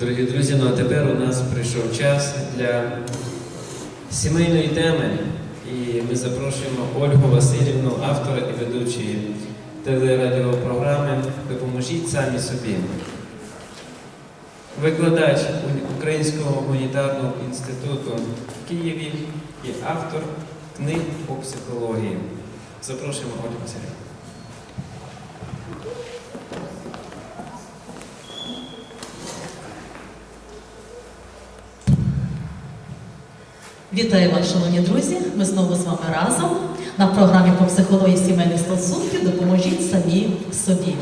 Дорогі друзі, ну а тепер у нас прийшов час для сімейної теми. І ми запрошуємо Ольгу Васильівну, автора і ведучої телерадіопрограми Допоможіть самі собі. Викладач Українського гуманітарного інституту в Києві і автор книг по психології. Запрошуємо Ольгу Васильівну. Вітаю вас, шановні друзі! Ми знову з вами разом на програмі по психології сімейних стосунків Допоможіть самі собі.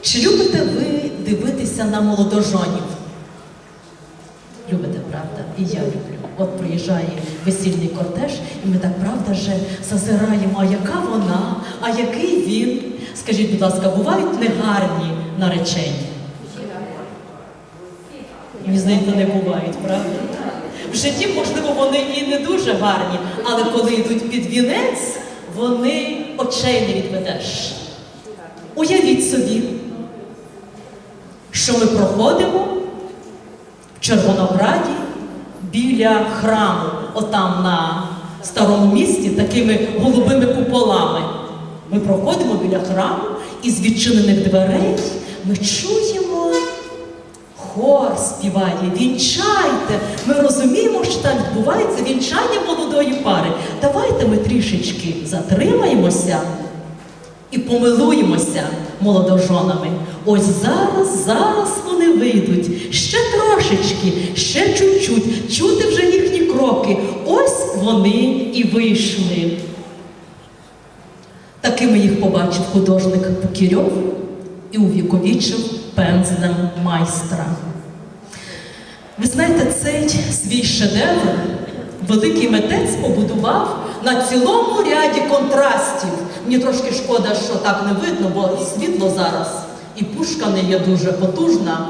Чи любите ви дивитися на молодожонів? Любите, правда? І я люблю. От приїжджає весільний кортеж, і ми так правда вже зазираємо, а яка вона, а який він. Скажіть, будь ласка, бувають негарні наречені? Мені не бувають, правда? В житті, можливо, вони і не дуже гарні, але коли йдуть під вінець, вони очей не відведеш. Уявіть собі, що ми проходимо в Червонограді біля храму, отам на старому місті, такими голубими куполами. Ми проходимо біля храму і з відчинених дверей ми чуємо. Хор співає, вінчайте. Ми розуміємо, що там відбувається вінчання молодої пари. Давайте ми трішечки затримаємося і помилуємося молодожонами. Ось зараз, зараз вони вийдуть. Ще трошечки, ще чуть-чуть. Чути вже їхні кроки. Ось вони і вийшли. Такими їх побачив художник Пукірьов і увіковічив пензлем майстра. Ви знаєте, цей свій шедевр великий митець побудував на цілому ряді контрастів. Мені трошки шкода, що так не видно, бо світло зараз і пушка не є дуже потужна,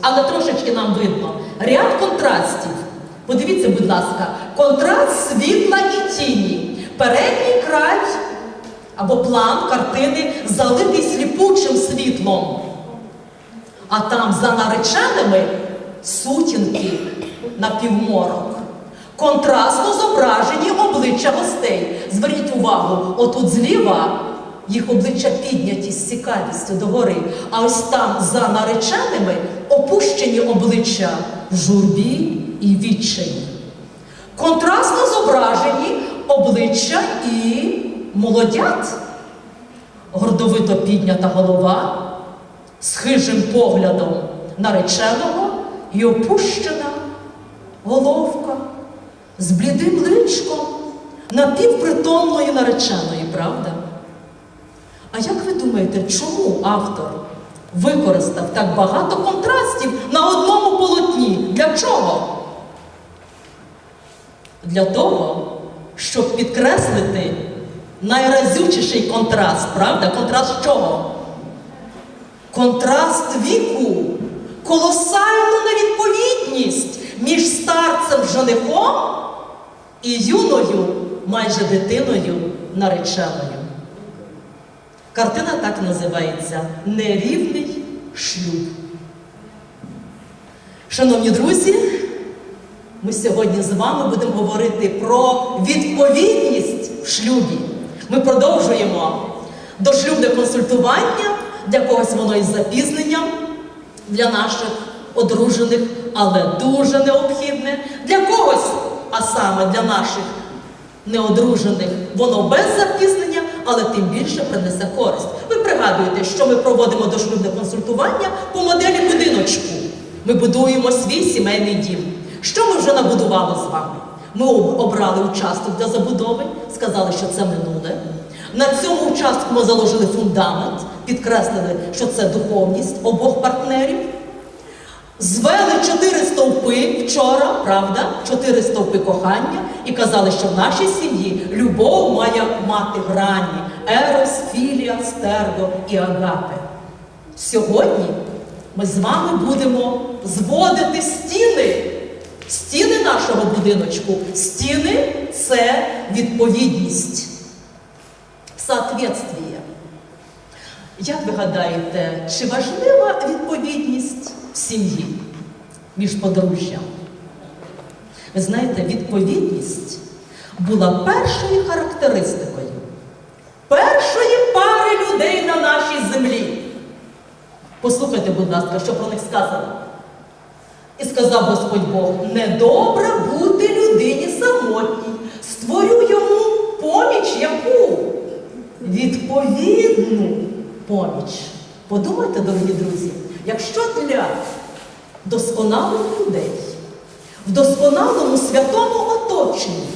але трошечки нам видно. Ряд контрастів. Подивіться, будь ласка, контраст світла і тіні. Передній край або план картини залитий сліпучим світлом. А там за нареченими сутінки на півморок. Контрастно зображені обличчя гостей. Зверніть увагу, отут зліва їх обличчя підняті з цікавістю догори, а ось там за нареченими опущені обличчя в журбі і відчаї. Контрастно зображені обличчя і молодят, гордовито піднята голова з хижим поглядом нареченого і опущена головка з блідим личком напівпритомної нареченої, правда? А як ви думаєте, чому автор використав так багато контрастів на одному полотні? Для чого? Для того, щоб підкреслити найразючіший контраст, правда? Контраст чого? Контраст віку, колосальну невідповідність між старцем женихом і юною, майже дитиною нареченою. Картина так називається Нерівний шлюб. Шановні друзі, ми сьогодні з вами будемо говорити про відповідність в шлюбі. Ми продовжуємо дошлюбне консультування, для когось воно із запізненням, для наших одружених, але дуже необхідне. Для когось, а саме для наших неодружених, воно без запізнення, але тим більше принесе користь. Ви пригадуєте, що ми проводимо дошлюбне консультування по моделі будиночку. Ми будуємо свій сімейний дім. Що ми вже набудували з вами? Ми обрали участок для забудови, сказали, що це минуле. На цьому участку ми заложили фундамент, підкреслили, що це духовність обох партнерів. Звели чотири стовпи вчора, правда, чотири стовпи кохання, і казали, що в нашій сім'ї любов має мати грані ерос, філія, стерго і агапе. Сьогодні ми з вами будемо зводити стіни. Стіни нашого будиночку. Стіни це відповідність. Соответствие. Як ви гадаєте, чи важлива відповідність сім'ї, між подружжям. Ви знаєте, відповідність була першою характеристикою першої пари людей на нашій землі. Послухайте, будь ласка, що про них сказано. І сказав Господь Бог: недобре бути людині самотній, створю йому поміч яку? Відповідну поміч. Подумайте, дорогі друзі, якщо для досконалих людей в досконалому святому оточенні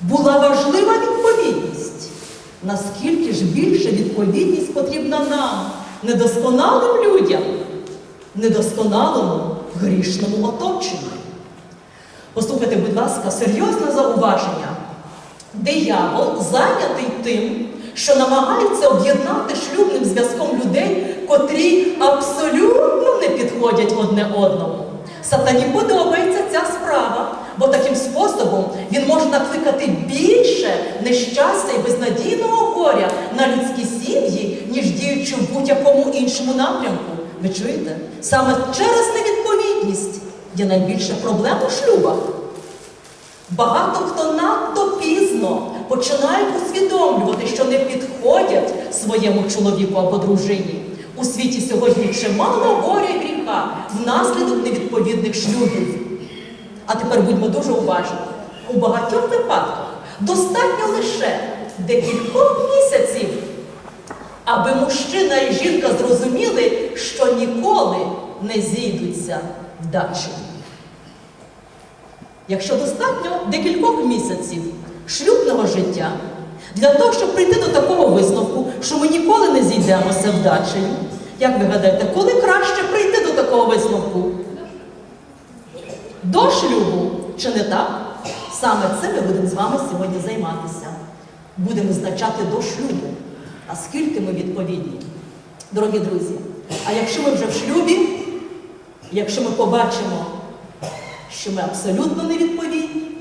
була важлива відповідність, наскільки ж більше відповідність потрібна нам, недосконалим людям, недосконалому грішному оточенню. Послухайте, будь ласка, серйозне зауваження. Диявол зайнятий тим, що намагається об'єднати шлюбним зв'язком людей, котрі абсолютно не підходять одне одному. Сатані подобається ця справа, бо таким способом він може накликати більше нещастя і безнадійного горя на людські сім'ї, ніж діючи в будь-якому іншому напрямку. Ви чуєте? Саме через невідповідність є найбільша проблема у шлюбах. Багато хто надто пізно починають усвідомлювати, що не підходять своєму чоловіку або дружині. У світі сьогодні чимало горя і гріха внаслідок невідповідних шлюбів. А тепер будьмо дуже уважні. У багатьох випадках достатньо лише декількох місяців, аби мужчина і жінка зрозуміли, що ніколи не зійдуться вдачі. Якщо достатньо декількох місяців шлюбного життя для того, щоб прийти до такого висновку, що ми ніколи не зійдемося вдачею, як ви гадаєте, коли краще прийти до такого висновку? До шлюбу чи не так? Саме це ми будемо з вами сьогодні займатися. Будемо визначати до шлюбу. А скільки ми відповідні? Дорогі друзі, а якщо ми вже в шлюбі, якщо ми побачимо, що ми абсолютно невідповідні,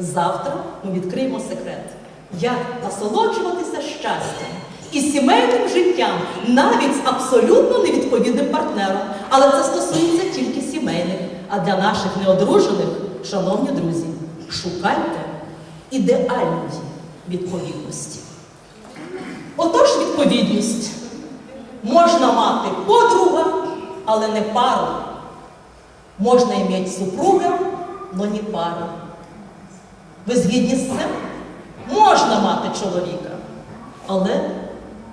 завтра ми відкриємо секрет, як насолоджуватися щастям і сімейним життям навіть з абсолютно невідповідним партнером. Але це стосується тільки сімейних. А для наших неодружених, шановні друзі, шукайте ідеальної відповідності. Отож, відповідність можна мати подруга, але не пару. Можна иметь супруга, но не пару. Ви згідні з цим? Можна мати чоловіка, але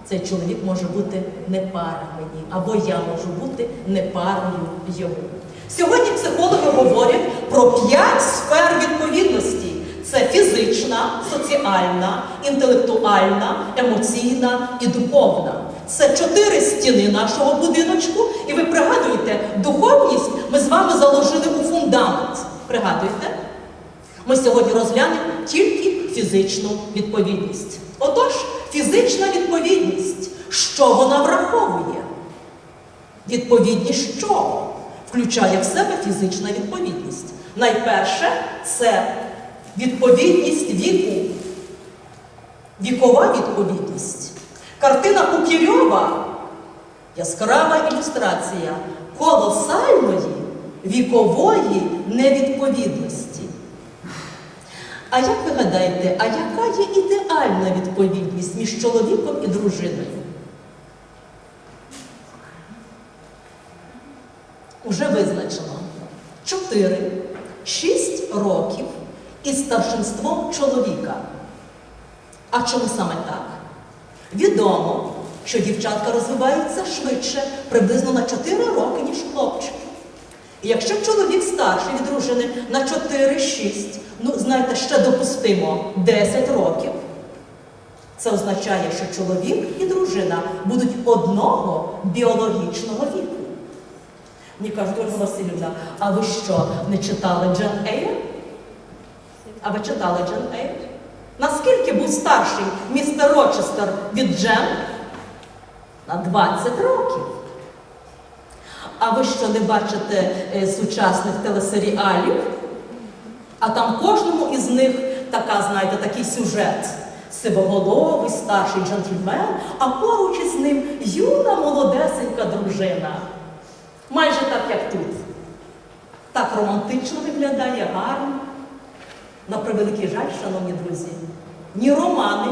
цей чоловік може бути не пара мені, або я можу бути не парою йому. Сьогодні психологи говорять про п'ять сфер відповідності: це фізична, соціальна, інтелектуальна, емоційна і духовна. Це чотири стіни нашого будиночку, і ви пригадуєте, духовність ми з вами заложили у фундамент. Пригадуєте? Ми сьогодні розглянемо тільки фізичну відповідність. Отож, фізична відповідність, що вона враховує? Відповідність чого? Включає в себе фізична відповідність. Найперше це відповідність віку, вікова відповідність. Картина Кукірьова яскрава ілюстрація колосальної вікової невідповідності. А як ви гадаєте, а яка є ідеальна відповідність між чоловіком і дружиною? Уже визначено 4-6 років із старшинством чоловіка. А чому саме так? Відомо, що дівчатка розвиваються швидше, приблизно на 4 роки, ніж хлопчики. І якщо чоловік старший від дружини на 4-6, ну, знаєте, ще допустимо 10 років, це означає, що чоловік і дружина будуть одного біологічного віку. Мені кажуть, Ольга Васильівна, а ви що, не читали Джен Ейр? А ви читали Джен Ейр? Наскільки був старший містер Рочестер від Джен? На 20 років. А ви що не бачите е, сучасних телесеріалів? А там кожному із них така, знаєте, такий сюжет. Сивоголовий, старший джентльмен, а поруч із ним юна молодесенька дружина. Майже так, як тут. Так романтично виглядає, гарно. На превеликий жаль, шановні друзі, ні романи,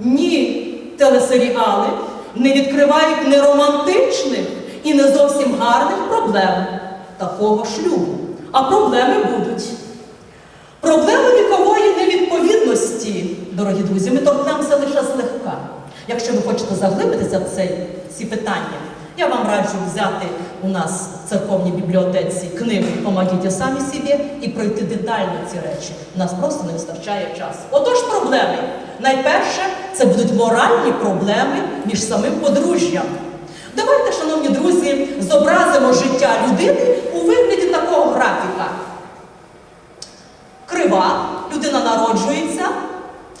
ні телесеріали не відкривають не романтичних і не зовсім гарних проблем такого шлюбу. А проблеми будуть. Проблеми вікової невідповідності, дорогі друзі, ми торкнемося лише злегка. Якщо ви хочете заглибитися в цей, ці питання, я вам раджу взяти у нас в церковній бібліотеці книгу «Помогіть самі собі і пройти детально ці речі. У нас просто не вистачає часу. Отож, проблеми. Найперше, це будуть моральні проблеми між самим подружжям. Давайте, шановні друзі, зобразимо життя людини у вигляді такого графіка. Крива, людина народжується,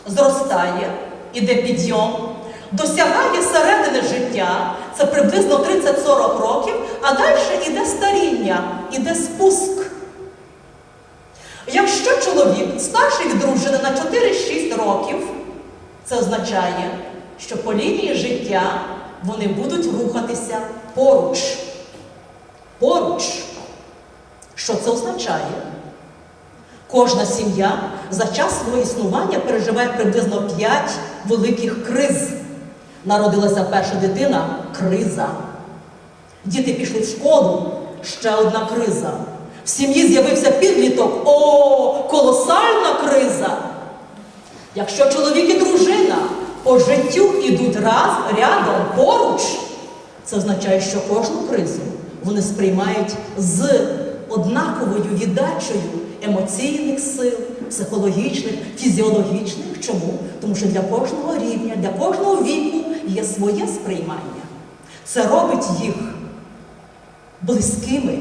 зростає, іде підйом, досягає середини життя, це приблизно 30-40 років, а далі іде старіння, іде спуск. Якщо чоловік старший від дружини на 4-6 років, це означає, що по лінії життя вони будуть рухатися поруч. Поруч. Що це означає? Кожна сім'я за час свого існування переживає приблизно 5 великих криз. Народилася перша дитина криза. Діти пішли в школу ще одна криза. В сім'ї з'явився підліток о, колосальна криза. Якщо чоловік і дружина по життю ідуть раз рядом поруч, це означає, що кожну кризу вони сприймають з однаковою віддачею емоційних сил, психологічних, фізіологічних. Чому? Тому що для кожного рівня, для кожного віку є своє сприймання. Це робить їх близькими.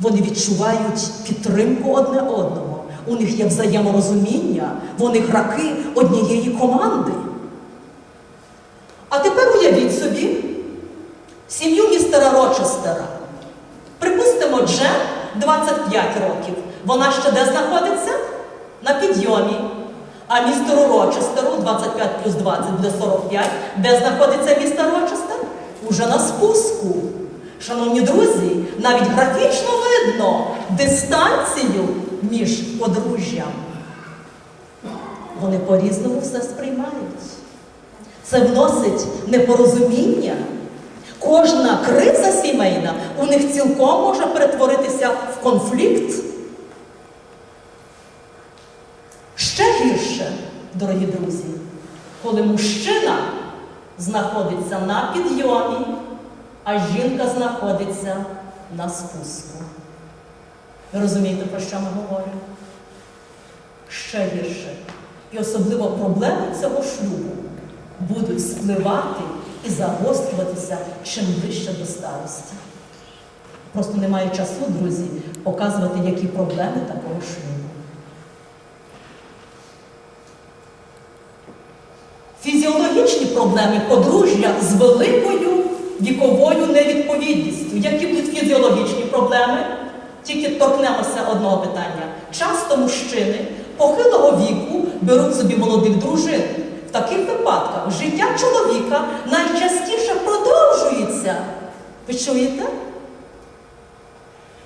Вони відчувають підтримку одне одного. У них є взаєморозуміння, вони граки однієї команди. А тепер уявіть собі сім'ю містера Рочестера. Припустимо, Джен 25 років. Вона ще де знаходиться? На підйомі. А містеру Рочестеру 25 плюс 20 буде 45. Де знаходиться містер Рочестер? Уже на спуску. Шановні друзі, навіть графічно видно дистанцію між подружжям. Вони по-різному все сприймають. Це вносить непорозуміння. Кожна криза сімейна у них цілком може перетворитися в конфлікт. Ще гірше, дорогі друзі, коли мужчина знаходиться на підйомі, а жінка знаходиться на спуску. Ви розумієте, про що ми говоримо? Ще гірше. І особливо проблеми цього шлюбу будуть спливати і загострюватися чим ближче до старості. Просто немає часу, друзі, показувати, які проблеми такого шлюбу. Фізіологічні проблеми подружжя з великою віковою невідповідністю. Які будуть фізіологічні проблеми? Тільки торкнемося одного питання. Часто мужчини похилого віку беруть собі молодих дружин. В таких випадках життя чоловіка найчастіше продовжується. Ви чуєте?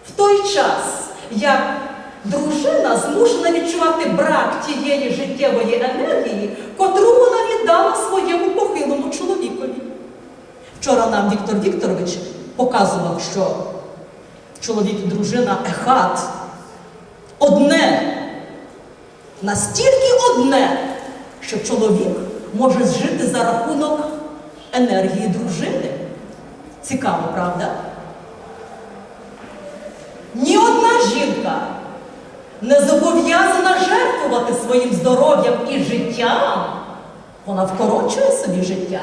В той час, як дружина змушена відчувати брак тієї життєвої енергії, котру віддала своєму похилому чоловікові. Вчора нам Віктор Вікторович показував, що чоловік і дружина ехат одне, настільки одне, що чоловік може жити за рахунок енергії дружини. Цікаво, правда? Ні одна жінка не зобов'язана жертвувати своїм здоров'ям і життям. Вона вкорочує собі життя.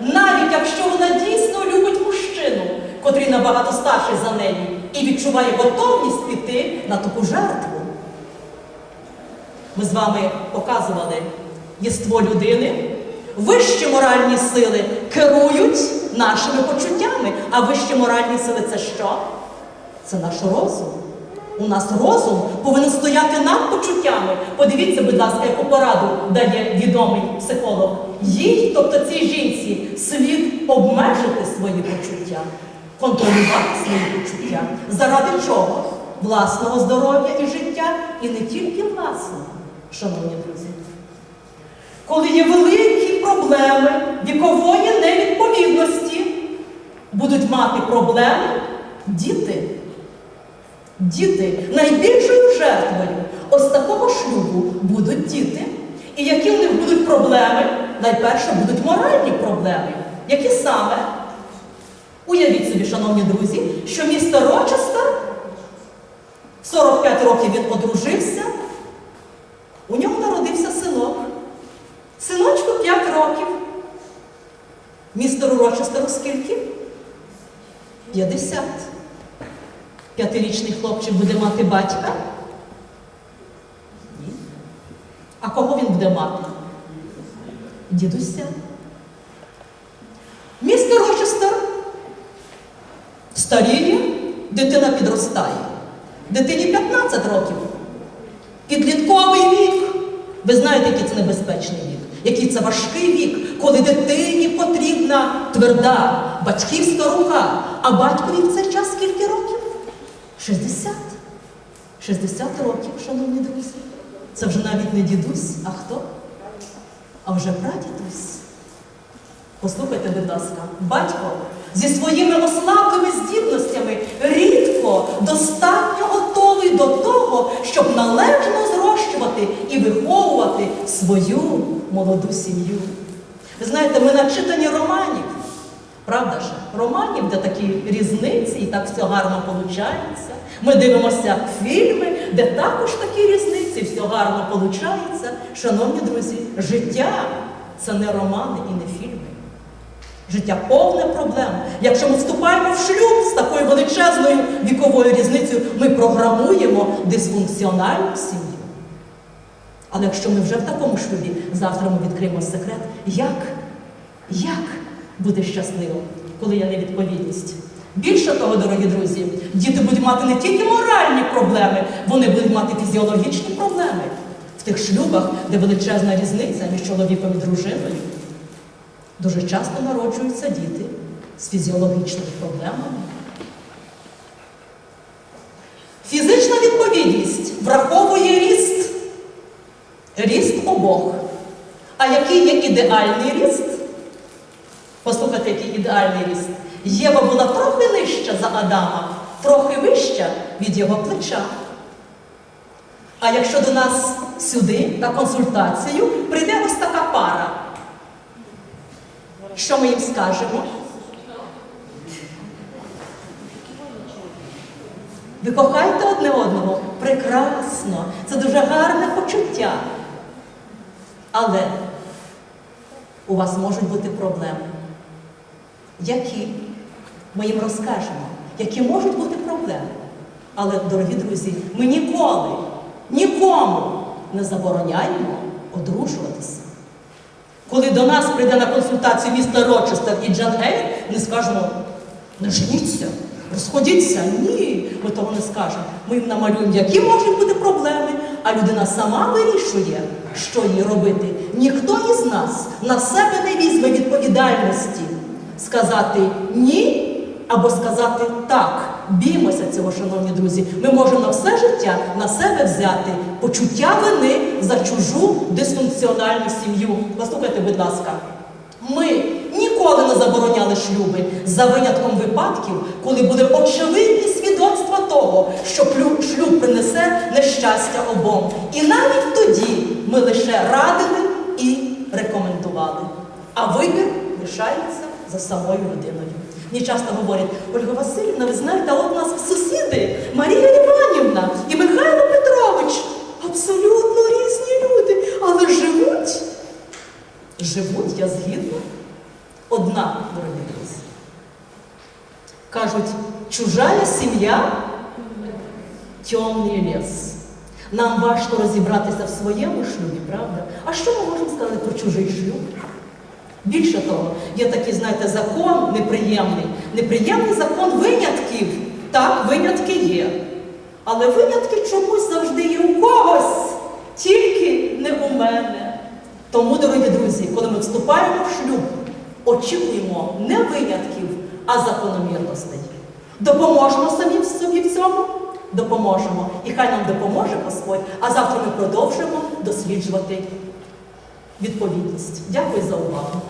Навіть якщо вона дійсно любить мужчину, котрий набагато старший за неї, і відчуває готовність піти на таку жертву. Ми з вами показували єство людини. Вищі моральні сили керують нашими почуттями. А вищі моральні сили це що? Це наш розум. У нас розум повинен стояти над почуттями. Подивіться, будь ласка, яку пораду дає відомий психолог. Їй, тобто цій жінці, слід обмежити свої почуття. контролювати свої почуття. Заради чого? Власного здоров'я і життя, і не тільки власного, шановні друзі. Коли є великі проблеми вікової невідповідності, будуть мати проблеми діти. Діти найбільшою жертвою ось такого шлюбу будуть діти. І які в них будуть проблеми? Найперше будуть моральні проблеми. Які саме? Уявіть собі, шановні друзі, що місто Рочестер 45 років він одружився, у нього народився синок. Синочку 5 років. Містеру Рочестеру скільки? 50. П'ятирічний хлопчик буде мати батька? Ні. А кого він буде мати? Дідуся. Містер Рочестер старіє, дитина підростає. Дитині 15 років. Підлітковий вік. Ви знаєте, який це небезпечний вік, який це важкий вік, коли дитині потрібна тверда батьківська рука, а батькові в цей час скільки років? 60. 60 років, шановні друзі. Це вже навіть не дідусь, а хто? А вже прадідусь. Послухайте, будь ласка, батько зі своїми ослаблими здібностями рідко достатньо готовий до того, щоб належно зрощувати і виховувати свою молоду сім'ю. Ви знаєте, ми начитані романів. Правда ж? Романів, де такі різниці, і так все гарно виходить. Ми дивимося фільми, де також такі різниці, все гарно виходить. Шановні друзі, життя це не романи і не фільми. Життя повне проблем. Якщо ми вступаємо в шлюб з такою величезною віковою різницею, ми програмуємо дисфункціональну сім'ю. Але якщо ми вже в такому шлюбі, завтра ми відкриємо секрет, як, як буде щасливо, коли є невідповідність. Більше того, дорогі друзі, діти будуть мати не тільки моральні проблеми, вони будуть мати фізіологічні проблеми в тих шлюбах, де величезна різниця між чоловіком і дружиною. Дуже часто народжуються діти з фізіологічними проблемами. Фізична відповідність враховує ріст. Ріст обох. А який є ідеальний ріст? Послухайте, який ідеальний ріст. Єва була трохи нижча за Адама, трохи вища від його плеча. А якщо до нас сюди на консультацію прийде ось така пара, що ми їм скажемо? Ви кохаєте одне одного? Прекрасно! Це дуже гарне почуття. Але у вас можуть бути проблеми. Які? Ми їм розкажемо, які можуть бути проблеми. Але, дорогі друзі, ми ніколи, нікому не забороняємо одружуватися. Коли до нас прийде на консультацію містер Рочестер і Джан Ейр, ми скажемо, не женіться, розходіться. Ні, ми того не скажемо. Ми їм намалюємо, які можуть бути проблеми, а людина сама вирішує, що їй робити. Ніхто із нас на себе не візьме відповідальності сказати ні або сказати так. Біймося цього, шановні друзі. Ми можемо на все життя на себе взяти почуття вини за чужу дисфункціональну сім'ю. Послухайте, будь ласка, ми ніколи не забороняли шлюби за винятком випадків, коли були очевидні свідоцтва того, що шлюб принесе нещастя обом. І навіть тоді ми лише радили і рекомендували. А вибір лишається за самою людиною. Мені часто говорять, Ольга Васильівна, ви знаєте, от у нас сусіди Марія Іванівна і Михайло Петрович. Абсолютно різні люди, але живуть. Живуть, я згідна. Одна, дорогі. Кажуть, чужая сім'я темний ліс. Нам важко розібратися в своєму шлюбі, правда? А що ми можемо сказати про чужий шлюб? Більше того, є такий, знаєте, закон неприємний. Неприємний закон винятків. Так, винятки є. Але винятки чомусь завжди є у когось, тільки не у мене. Тому, дорогі друзі, коли ми вступаємо в шлюб, очікуємо не винятків, а закономірностей. Допоможемо самі собі в цьому? Допоможемо. І хай нам допоможе Господь, а завтра ми продовжимо досліджувати відповідність. Дякую за увагу.